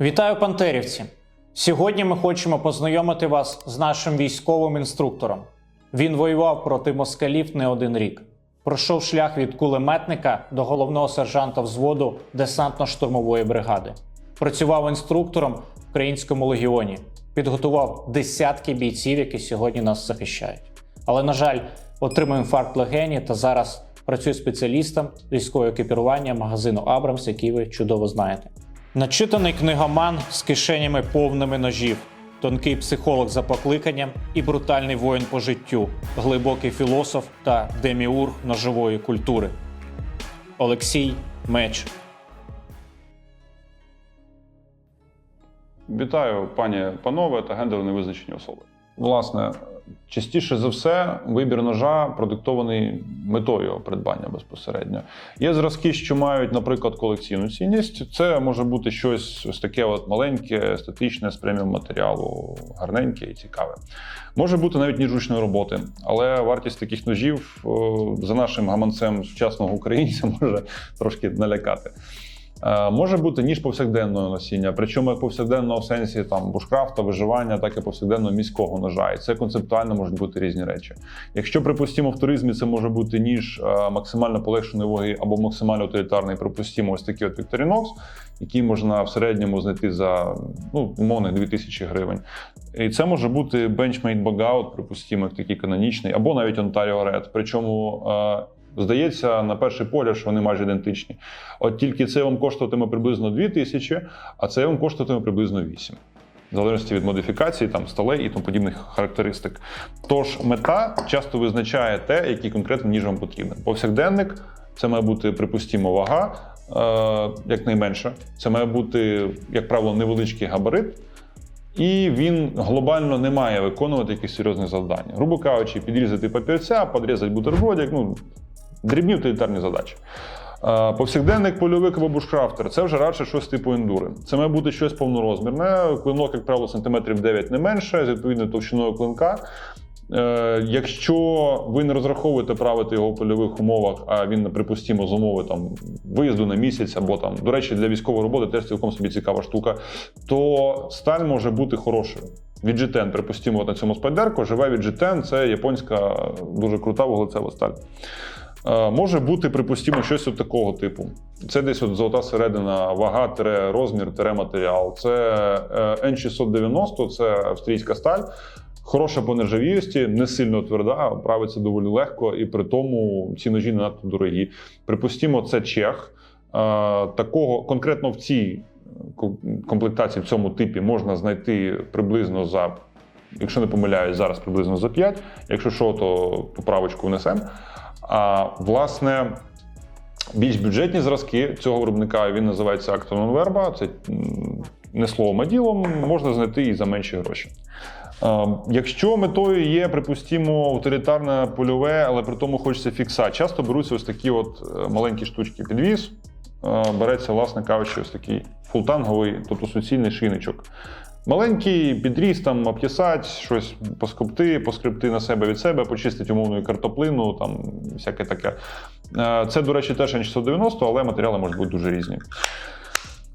Вітаю, пантерівці! Сьогодні ми хочемо познайомити вас з нашим військовим інструктором. Він воював проти москалів не один рік. Пройшов шлях від кулеметника до головного сержанта взводу десантно-штурмової бригади. Працював інструктором в українському легіоні, підготував десятки бійців, які сьогодні нас захищають. Але, на жаль, отримав інфаркт легені та зараз працює спеціалістом військового екіпірування магазину Абрамс, який ви чудово знаєте. Начитаний книгоман з кишенями повними ножів, тонкий психолог за покликанням і брутальний воїн по життю, глибокий філософ та деміург ножової культури. Олексій Меч. Вітаю, пані панове та гендерно невизначені особи. Власне, частіше за все, вибір ножа продиктований метою придбання безпосередньо. Є зразки, що мають, наприклад, колекційну цінність. Це може бути щось ось таке от маленьке, естетичне з преміум матеріалу, гарненьке і цікаве. Може бути навіть ніж ручної роботи, але вартість таких ножів о, за нашим гаманцем сучасного українця може трошки налякати. Е, Може бути ніж повсякденного носіння, причому як повсякденного в сенсі там бушкрафта, виживання, так і повсякденного міського ножа. І це концептуально можуть бути різні речі. Якщо припустимо в туризмі, це може бути ніж е, максимально полегшеної ваги або максимально утилітарний, припустимо, ось такий от Victorinox, який можна в середньому знайти за ну, умовних 2000 гривень. І це може бути Benchmade Bogout, припустимо, як такий канонічний, або навіть Ontario Red. Причому е, Здається, на перший погляд, що вони майже ідентичні. От тільки це вам коштуватиме приблизно 2 тисячі, а це вам коштуватиме приблизно 8. В залежності від модифікації, там сталей і тому подібних характеристик. Тож мета часто визначає те, який конкретно ніж вам потрібен. Повсякденник це має бути, припустімо, вага, е, якнайменше. Це має бути, як правило, невеличкий габарит. І він глобально не має виконувати якісь серйозні завдання. Грубо кажучи, підрізати папірця, підрізати бутербродик, ну, дрібні утилітарні задачі. Е, Повсякденник, польовик або бушкрафтер це вже радше щось типу ендури. Це має бути щось повнорозмірне. Клинок, як правило, сантиметрів 9 не менше, з відповідною товщиною клинка. Е, Якщо ви не розраховуєте правити його в польових умовах, а він, припустимо, з умови там виїзду на місяць або там, до речі, для військової роботи теж цілком собі цікава штука, то сталь може бути хорошою. Віджитен, припустимо, на цьому спайдерку, живе віджитен це японська дуже крута вуглецева сталь. Е, Може бути, припустимо, щось от такого типу. Це десь от золота середина, вага, тире, розмір, тире, матеріал. Це е, N690, це австрійська сталь. Хороша по нержавіюсті, не сильно тверда, правиться доволі легко, і при тому ці ножі не надто дорогі. Припустимо, це чех. Е, Такого конкретно в цій комплектації, в цьому типі, можна знайти приблизно за, якщо не помиляюсь, зараз приблизно за 5. Якщо що, то поправочку внесемо. А власне, більш бюджетні зразки цього виробника він називається Acton Verba. Це не словом, а ділом можна знайти і за менші гроші. Якщо метою є, припустимо, утилітарне польове, але при тому хочеться фікса, часто беруться ось такі от е, маленькі штучки підвіз. Береться, власне кажучи, ось такий фултанговий, тобто суцільний шиничок. Маленький підріз, там обтісать, щось поскопти, поскребти на себе від себе, почистити умовну картоплину, там всяке таке. Е, Це, до речі, теж N690, але матеріали можуть бути дуже різні.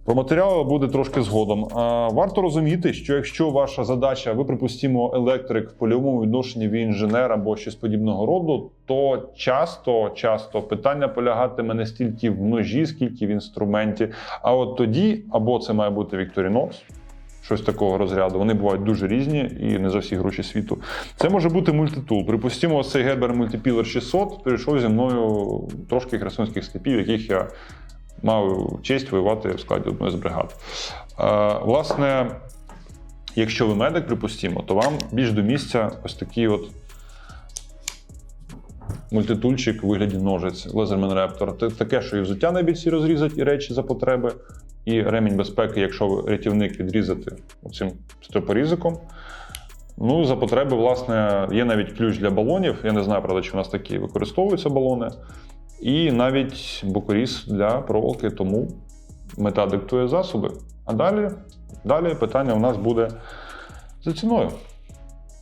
Про матеріали буде трошки згодом. Е, Варто розуміти, що якщо ваша задача, ви припустимо, електрик в польовому відношенні, ви інженер або щось подібного роду, то часто, часто питання полягатиме не стільки в ножі, скільки в інструменті. А от тоді, або це має бути Victorinox, щось такого розряду. Вони бувають дуже різні і не за всі гроші світу. Це може бути мультитул. Припустимо, цей Gerber Multipilar 600 прийшов зі мною трошки херсонських степів, яких я мав честь воювати в складі одної з бригад. Е, власне, якщо ви медик, припустимо, то вам більш до місця ось такий от мультитульчик у вигляді ножиць, Лазермен Рептор. Таке, що і взуття на бійці розрізать, і речі за потреби, і ремінь безпеки, якщо рятівник відрізати цим стропорізиком. Ну, за потреби, власне, є навіть ключ для балонів. Я не знаю, правда, чи у нас такі використовуються балони. І навіть бокоріз для проволоки, тому мета диктує засоби. А далі, далі питання у нас буде за ціною.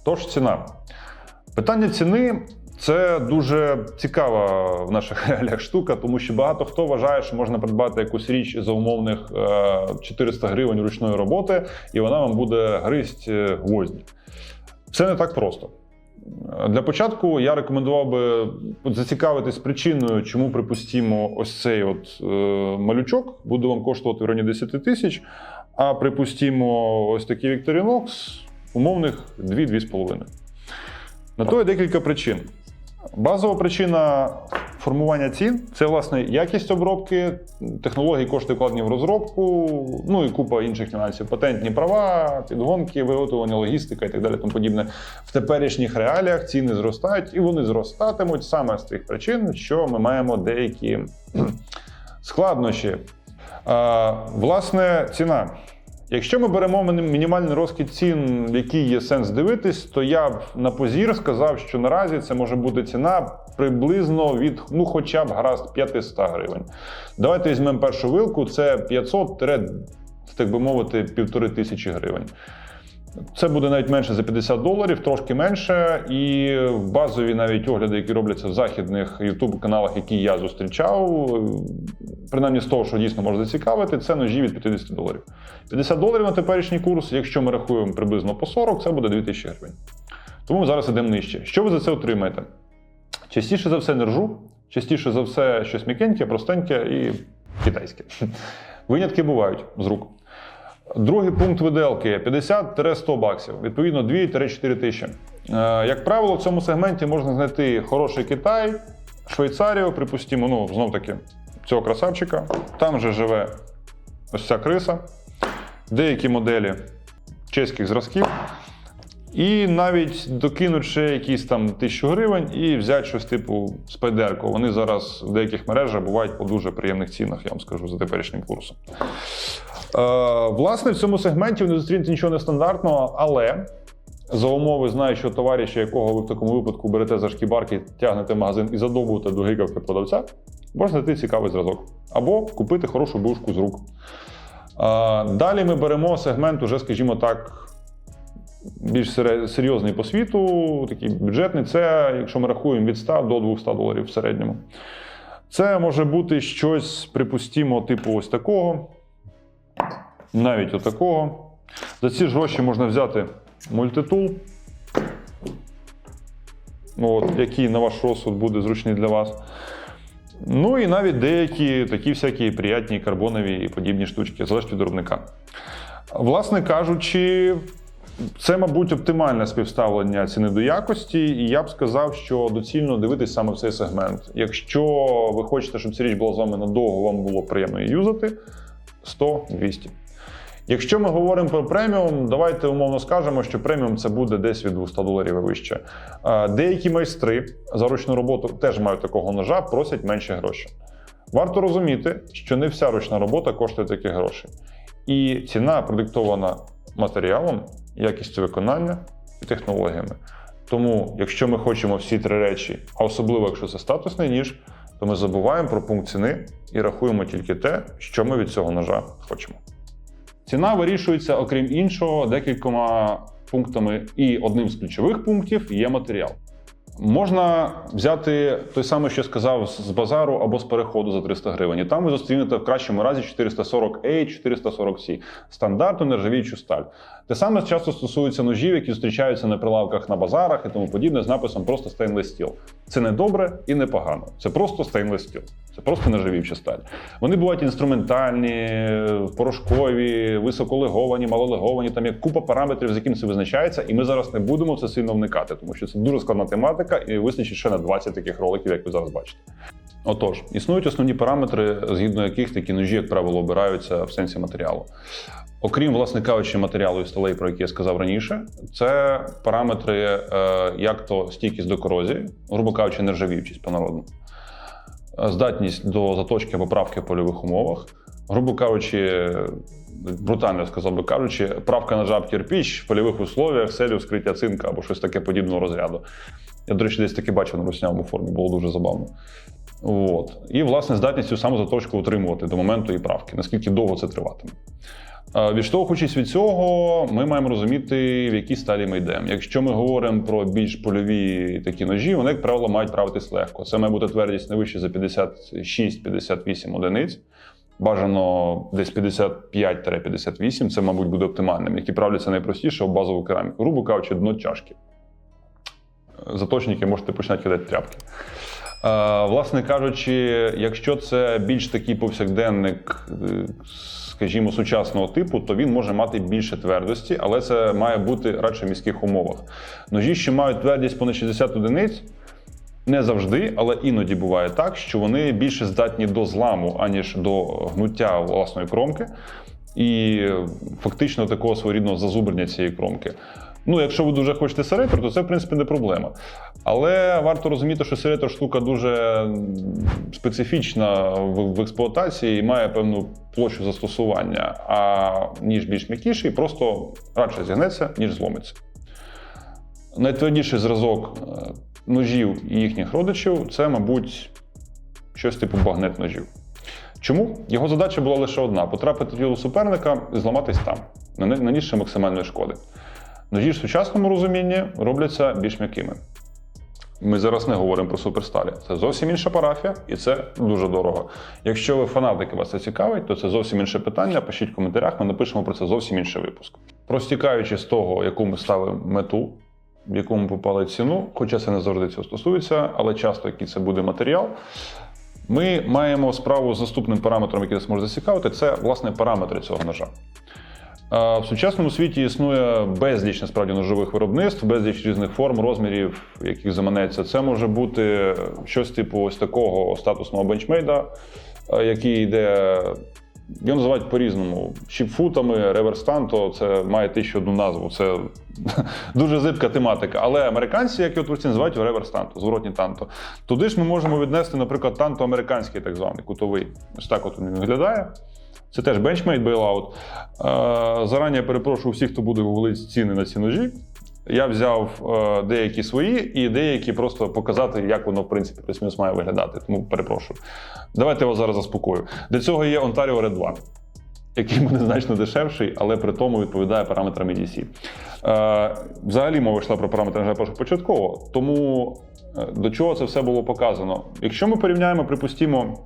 Тож ціна. Питання ціни Це дуже цікава в наших реаліях штука, тому що багато хто вважає, що можна придбати якусь річ за умовних е, 400 гривень ручної роботи, і вона вам буде гризть е, гвозді. Все не так просто. Для початку я рекомендував би зацікавитись причиною, чому, припустімо, ось цей от е, малючок буде вам коштувати в районі 10 тисяч, а припустімо, ось такий Victorinox умовних 2-2,5. На то є декілька причин. Базова причина формування цін це власне якість обробки, технології кошти вкладені в розробку, ну і купа інших нюансів. Патентні права, підгонки, виготовлення, логістика і так далі. Тому подібне. В теперішніх реаліях ціни зростають, і вони зростатимуть саме з тих причин, що ми маємо деякі складнощі. Власне, ціна. Якщо ми беремо мінімальний розкид цін, в який є сенс дивитись, то я б на позір сказав, що наразі це може бути ціна приблизно від ну, хоча б гаразд 500 гривень. Давайте візьмемо першу вилку, це 500 так би мовити, півтори тисячі гривень. Це буде навіть менше за 50 доларів, трошки менше. І базові навіть огляди, які робляться в західних youtube каналах, які я зустрічав, принаймні з того, що дійсно може зацікавити, це ножі від 50 доларів. 50 доларів на теперішній курс, якщо ми рахуємо приблизно по 40, це буде 2000 гривень. Тому зараз йдемо нижче. Що ви за це отримаєте? Частіше за все нержу, частіше за все щось м'якеньке, простеньке і китайське. Винятки бувають з рук. Другий пункт виделки 50-100 баксів, відповідно 2-4 тисячі. Е, Як правило, в цьому сегменті можна знайти хороший Китай, Швейцарію, припустимо, ну знов таки цього красавчика. Там же живе ось ця криса, деякі моделі чеських зразків. І навіть докинуть ще якісь там тисячу гривень і взяти щось типу спайдерку. Вони зараз в деяких мережах бувають по дуже приємних цінах, я вам скажу, за теперішнім курсом. Е, власне, в цьому сегменті ви не зустрінете нічого нестандартного, але за умови, знаючи товариша, якого ви в такому випадку берете за шкібарки, тягнете в магазин і задовбуєте до гикавки продавця, можна знайти цікавий зразок. Або купити хорошу бушку з рук. Е, далі ми беремо сегмент, уже, скажімо так, більш серйозний по світу, такий бюджетний. Це, якщо ми рахуємо від 100 до 200 доларів в середньому. Це може бути щось, припустімо, типу ось такого, навіть отакого. За ці ж гроші можна взяти мультитул, от, який на ваш розсуд буде зручний для вас. Ну і навіть деякі такі всякі приятні карбонові і подібні штучки, залежить від виробника. Власне кажучи, це, мабуть, оптимальне співставлення ціни до якості, і я б сказав, що доцільно дивитись саме в цей сегмент. Якщо ви хочете, щоб ця річ була з вами надовго, вам було приємно її юзати, 100-200. Якщо ми говоримо про преміум, давайте умовно скажемо, що преміум це буде десь від 200 доларів і вище. Деякі майстри за ручну роботу теж мають такого ножа, просять менше грошей. Варто розуміти, що не вся ручна робота коштує такі гроші. І ціна продиктована матеріалом, якістю виконання і технологіями. Тому, якщо ми хочемо всі три речі, а особливо якщо це статусний ніж, то ми забуваємо про пункт ціни і рахуємо тільки те, що ми від цього ножа хочемо. Ціна вирішується, окрім іншого, декількома пунктами, і одним з ключових пунктів є матеріал. Можна взяти той самий, що сказав, з базару або з переходу за 300 гривень. І там ви зустрінете в кращому разі 440A, 440C, стандартну нержавіючу сталь. Те саме часто стосується ножів, які зустрічаються на прилавках на базарах і тому подібне з написом просто stainless steel. Це не добре і не погано. Це просто stainless steel. Це просто нержавіюча сталь. Вони бувають інструментальні, порошкові, високолеговані, малолеговані. Там є купа параметрів, з яким це визначається, і ми зараз не будемо в це сильно вникати, тому що це дуже складна тематика, і вистачить ще на 20 таких роликів, як ви зараз бачите. Отож, існують основні параметри, згідно яких такі ножі, як правило, обираються в сенсі матеріалу. Окрім, власне кажучи, матеріалу і сталей, про які я сказав раніше, це параметри, е, як то стійкість до корозії, грубо кажучи, нержавіючість по-народному, Е, здатність до заточки або правки в польових умовах, грубо кажучи, брутально сказав би кажучи, правка на жаб кирпіч в польових условіях, селю скриття цинка або щось таке подібного розряду. Я, до речі, десь таки бачив на руснявому формі, було дуже забавно. От. І, власне, здатність цю саму заточку утримувати до моменту її правки, наскільки довго це триватиме. Е, Відштовхуючись від цього, ми маємо розуміти, в якій стадії ми йдемо. Якщо ми говоримо про більш польові такі ножі, вони, як правило, мають правитись легко. Це має бути твердість не вище за 56-58 одиниць. Бажано десь 55-58, це, мабуть, буде оптимальним, які правляться найпростіше в базову кераміку. Грубо кажучи, дно чашки. Заточники можете починати кидати тряпки. Е, власне кажучи, якщо це більш такий повсякденник, е, скажімо, сучасного типу, то він може мати більше твердості, але це має бути радше в міських умовах. Ножі, що мають твердість понад 60 одиниць, не завжди, але іноді буває так, що вони більше здатні до зламу, аніж до гнуття власної кромки, і фактично такого своєрідного зазубрення цієї кромки. Ну, якщо ви дуже хочете серетор, то це в принципі не проблема. Але варто розуміти, що серетор штука дуже специфічна в, експлуатації і має певну площу застосування. А ніж більш м'якіший, просто радше зігнеться, ніж зломиться. Найтвердіший зразок е, ножів і їхніх родичів це, мабуть, щось типу багнет ножів. Чому? Його задача була лише одна: потрапити тіло суперника і зламатись там, нанісши максимальної шкоди. Ножі ж в сучасному розумінні робляться більш м'якими. Ми зараз не говоримо про суперсталі. Це зовсім інша парафія, і це дуже дорого. Якщо ви фанатики вас це цікавить, то це зовсім інше питання. Пишіть в коментарях, ми напишемо про це зовсім інший випуск. Простікаючи з того, яку ми ставимо мету, в яку ми попали ціну, хоча це не завжди цього стосується, але часто який це буде матеріал. Ми маємо справу з наступним параметром, який нас може зацікавити, це власне параметри цього ножа. В сучасному світі існує безліч насправді ножових виробництв, безліч різних форм, розмірів, яких заманеться. Це може бути щось типу ось такого статусного бенчмейда, е, який йде. Його називають по-різному. Чіпфутами, реверстанто, це має тисячу одну назву. Це дуже зибка тематика. Але американці, як його творці, називають реверстанто, зворотні танто. Туди ж ми можемо віднести, наприклад, танто американський, так званий кутовий. Ось так от він виглядає. Це теж бенчмейт бейлаут. Зарані я перепрошую всіх, хто буде гуглити ціни на ці ножі. Я взяв е, деякі свої і деякі просто показати, як воно в принципі плюс-мінус має виглядати. Тому перепрошую. Давайте я вас зараз заспокою. Для цього є Ontario Red 2, який буде значно дешевший, але при тому відповідає параметрам EDC. Е, взагалі мова йшла про параметри ножа початково. Тому е, до чого це все було показано? Якщо ми порівняємо, припустімо,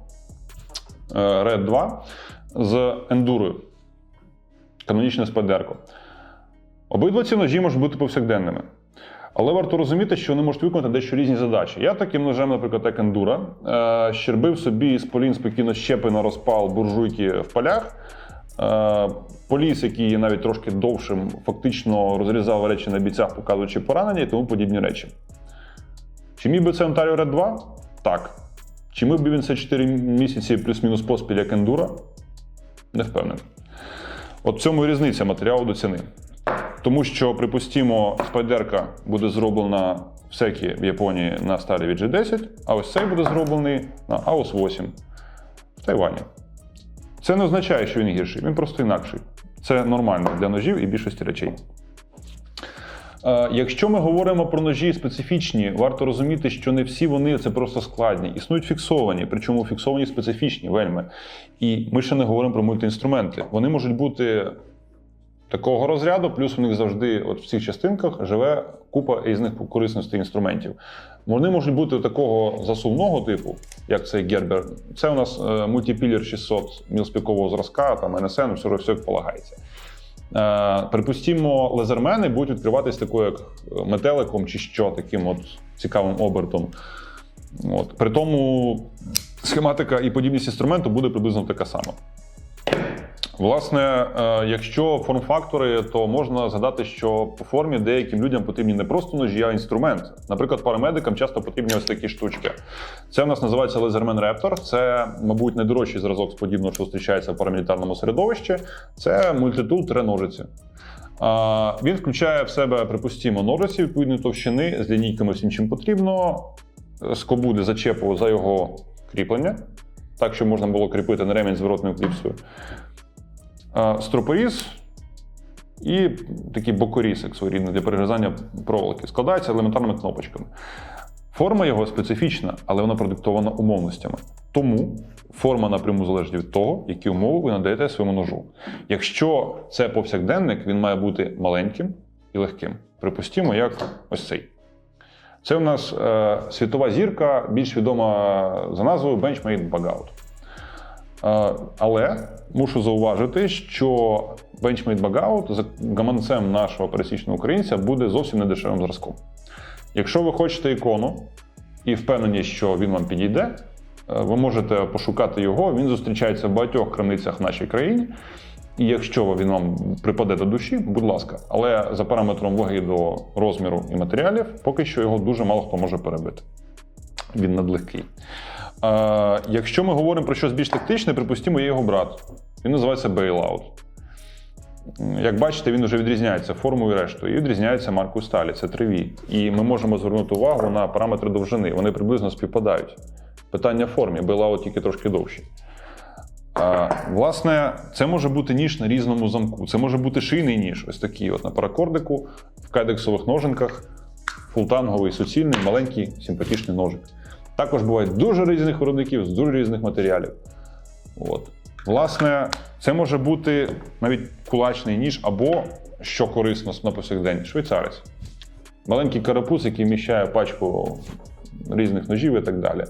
е, Red 2 з Enduro, канонічне спайдерко. Обидва ці ножі можуть бути повсякденними. Але варто розуміти, що вони можуть виконати дещо різні задачі. Я таким ножем, наприклад, як ендура, е, щербив собі з полін спокійно щепи на розпал буржуйки в полях. Е, Поліс, який є навіть трошки довшим, фактично розрізав речі на бійцях, показуючи поранення і тому подібні речі. Чи міг би це Ontario Red 2? Так. Чи міг би він це 4 місяці плюс-мінус поспіль як ендура? Не впевнений. От в цьому і різниця матеріалу до ціни. Тому що, припустімо, спайдерка буде зроблена в секі в Японії на сталі від G10, а ось цей буде зроблений на AOS 8 в Тайвані. Це не означає, що він гірший, він просто інакший. Це нормально для ножів і більшості речей. Якщо ми говоримо про ножі специфічні, варто розуміти, що не всі вони це просто складні. Існують фіксовані, причому фіксовані специфічні вельми. І ми ще не говоримо про мультиінструменти. Вони можуть бути такого розряду, плюс у них завжди, от в цих частинках, живе купа різних корисностей інструментів. Вони можуть бути такого засувного типу, як цей Гербер. Це у нас е, мультипілер 600 мілспікового зразка, там НСН, все, все як полагається. Е, припустімо, лазермени будуть відкриватись такою, як метеликом чи що, таким от цікавим обертом. От. При тому схематика і подібність інструменту буде приблизно така сама. Власне, е, якщо форм-фактори, то можна згадати, що по формі деяким людям потрібні не просто ножі, а інструмент. Наприклад, парамедикам часто потрібні ось такі штучки. Це в нас називається Laserman Raptor. Це, мабуть, найдорожчий зразок з подібного, що зустрічається в парамілітарному середовищі. Це мультитул три ножиці. Він включає в себе, припустімо, ножиці відповідної товщини з лінійками всім, чим потрібно, скобу для зачепу за його кріплення, так, щоб можна було кріпити на ремінь з воротною кліпсою. А, Стропоріз і такий бокоріз, як своєрідний для перерізання проволоки. Складається елементарними кнопочками. Форма його специфічна, але вона продиктована умовностями. Тому форма напряму залежить від того, які умови ви надаєте своєму ножу. Якщо це повсякденник, він має бути маленьким і легким. Припустімо, як ось цей. Це у нас е, світова зірка, більш відома за назвою Benchmade Bugout. Але мушу зауважити, що Benchmade Bugout за гаманцем нашого пересічного українця буде зовсім не дешевим зразком. Якщо ви хочете ікону і впевнені, що він вам підійде, е, ви можете пошукати його. Він зустрічається в багатьох крамницях в нашій країні. І якщо він вам припаде до душі, будь ласка, але за параметром ваги до розміру і матеріалів, поки що його дуже мало хто може перебити. Він надлегкий. Е, якщо ми говоримо про щось більш тактичне, припустімо, є його брат. Він називається Bailout. Як бачите, він вже відрізняється формою і рештою, і відрізняється маркою сталі. Це 3V. І ми можемо звернути увагу на параметри довжини. Вони приблизно співпадають. Питання формі, Bailout тільки трошки довший. А, власне, це може бути ніж на різному замку. Це може бути шийний ніж, ось такий от на паракордику, в кайдексових ножинках, фултанговий, суцільний, маленький, симпатичний ножик. Також бувають дуже різних виробників з дуже різних матеріалів. От. Власне, це може бути навіть кулачний ніж, або, що корисно на повсякдень, швейцарець. Маленький карапуз, який вміщає пачку різних ножів і так далі.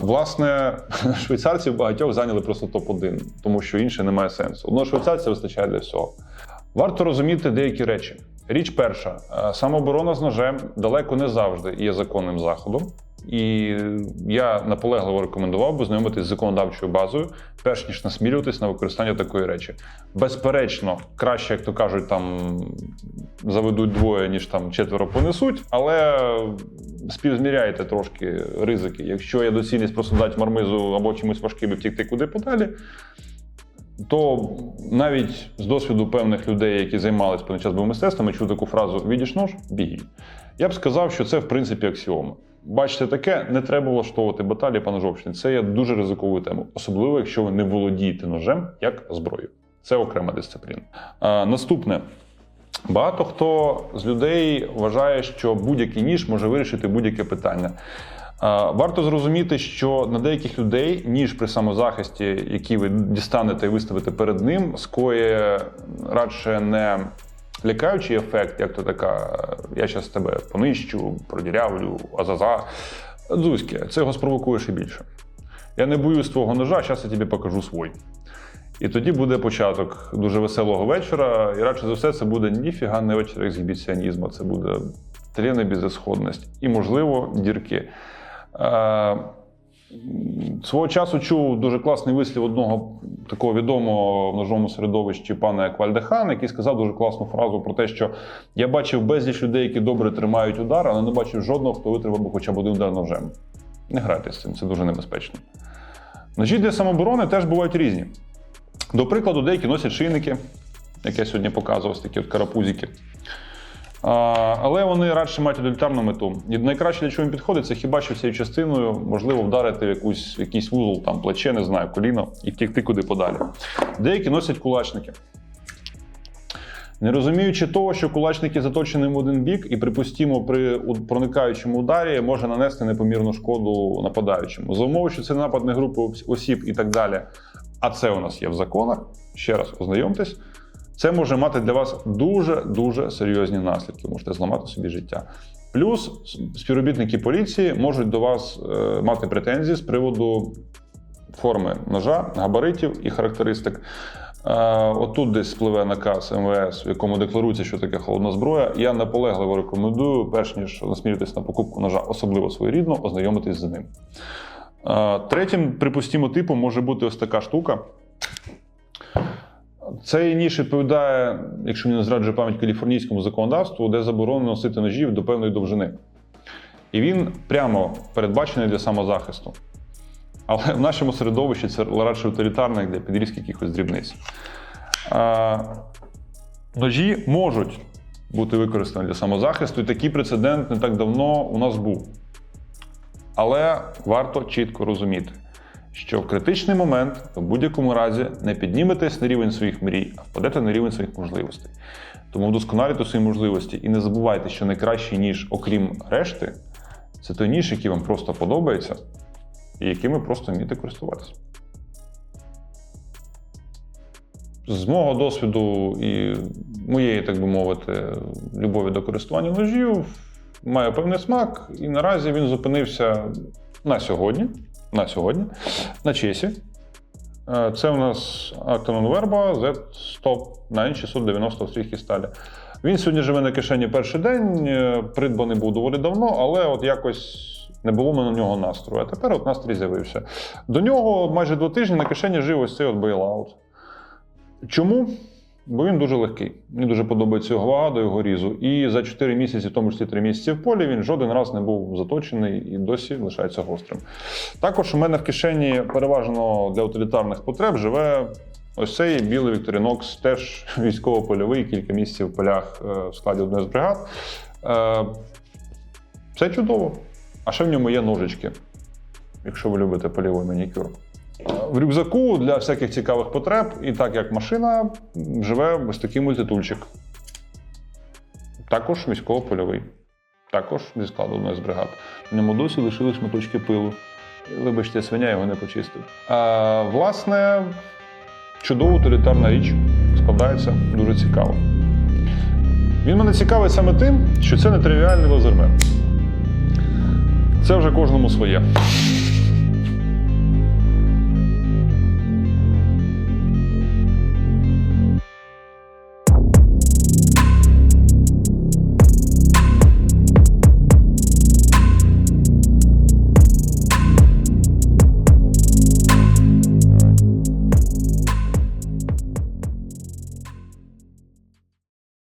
Власне, швейцарців багатьох зайняли просто топ-1, тому що інше не має сенсу. Одного швейцарця вистачає для всього. Варто розуміти деякі речі. Річ перша: е, самооборона з ножем далеко не завжди є законним заходом. І я наполегливо рекомендував би знайомитись з законодавчою базою, перш ніж насмілюватись на використання такої речі. Безперечно, краще, як то кажуть, там заведуть двоє, ніж там четверо понесуть, але співзміряйте трошки ризики. Якщо є доцільність просто дати мармизу або чимось важким втікти куди подалі, то навіть з досвіду певних людей, які займалися певний час мистецтвом, я чув таку фразу «відіш нож, бігій. Я б сказав, що це в принципі аксіома. Бачите, таке не треба влаштовувати баталії по ножовщині. Це є дуже ризиковою темою, особливо якщо ви не володієте ножем як зброєю. Це окрема дисципліна. А, наступне. Багато хто з людей вважає, що будь-який ніж може вирішити будь-яке питання. Варто зрозуміти, що на деяких людей ніж при самозахисті, який ви дістанете і виставите перед ним, скоє радше не лякаючий ефект, як то така, я зараз тебе понищу, продірявлю, азаза. Дзузьке, це його спровокує ще більше. Я не боюсь твого ножа, зараз я тобі покажу свій. І тоді буде початок дуже веселого вечора, і радше за все, це буде ніфіга не вечір ексгібіціонізму, це буде тлена безісходність і, можливо, дірки. Свого часу чув дуже класний вислів одного такого відомого в ножовому середовищі пана Еквальдехан, який сказав дуже класну фразу про те, що я бачив безліч людей, які добре тримають удар, але не бачив жодного, хто витримав би хоча б один удар ножем. Не грайте з цим, це дуже небезпечно. Ножі для самооборони теж бувають різні. До прикладу, деякі носять шийники, як я сьогодні показував, такі от карапузики. Але вони радше мають утилітарну мету. І найкраще для чого їм підходить, це хіба що цією частиною можливо вдарити в якусь, якийсь вузол, там, плече, не знаю, коліно і втікти куди подалі. Деякі носять кулачники. Не розуміючи того, що кулачники заточені в один бік, і, припустімо, при проникаючому ударі може нанести непомірну шкоду нападаючому. За умови, що це напад не групи осіб і так далі. А це у нас є в законах. Ще раз ознайомтесь. Це може мати для вас дуже-дуже серйозні наслідки. Можете зламати собі життя. Плюс співробітники поліції можуть до вас е, мати претензії з приводу форми ножа, габаритів і характеристик. Е, Отут десь спливе наказ МВС, в якому декларується, що таке холодна зброя. Я наполегливо рекомендую, перш ніж насмілюватись на покупку ножа, особливо своєрідно, ознайомитись з ним. Е, Третім, припустимо, типом може бути ось така штука. Цей ніж відповідає, якщо мені не зраджує пам'ять каліфорнійському законодавству, де заборонено носити ножів до певної довжини. І він прямо передбачений для самозахисту. Але в нашому середовищі це радше утилітарне для підрізки якихось дрібниць. А, ножі можуть бути використані для самозахисту, і такий прецедент не так давно у нас був. Але варто чітко розуміти, що в критичний момент в будь-якому разі не підніметесь на рівень своїх мрій, а впадете на рівень своїх можливостей. Тому вдосконалюйте свої можливості і не забувайте, що найкращий ніж, окрім решти, Це той ніж, який вам просто подобається, і яким ви просто вмієте користуватися. З мого досвіду і моєї, так би мовити, любові до користування ножів має певний смак, і наразі він зупинився на сьогодні. На сьогодні, на чесі. Е, Це у нас Actanon Verba Z100 на N690 австрійській сталі. Він сьогодні живе на кишені перший день, е, придбаний був доволі давно, але от якось не було на нього настрою. А тепер от настрій з'явився. До нього майже два тижні на кишені жив ось цей от бейлаут. Чому? Бо він дуже легкий. Мені дуже подобається його вага до його різу. І за 4 місяці, в тому числі 3 місяці в полі, він жоден раз не був заточений і досі лишається гострим. Також у мене в кишені переважно для утилітарних потреб живе ось цей білий Victorinox, теж військово-польовий, кілька місяців в полях е, в складі одної з бригад. Це чудово. А ще в ньому є ножички, якщо ви любите польовий манікюр. В рюкзаку для всяких цікавих потреб, і так як машина, живе ось такий мультитульчик. Також військово-польовий. Також зі складу одної з бригад. Ньому досі лишили шматочки пилу. Вибачте, свиня його не почистив. А, власне, чудова утилітарна річ складається дуже цікаво. Він мене цікавить саме тим, що це не тривіальний лазермен. Це вже кожному своє.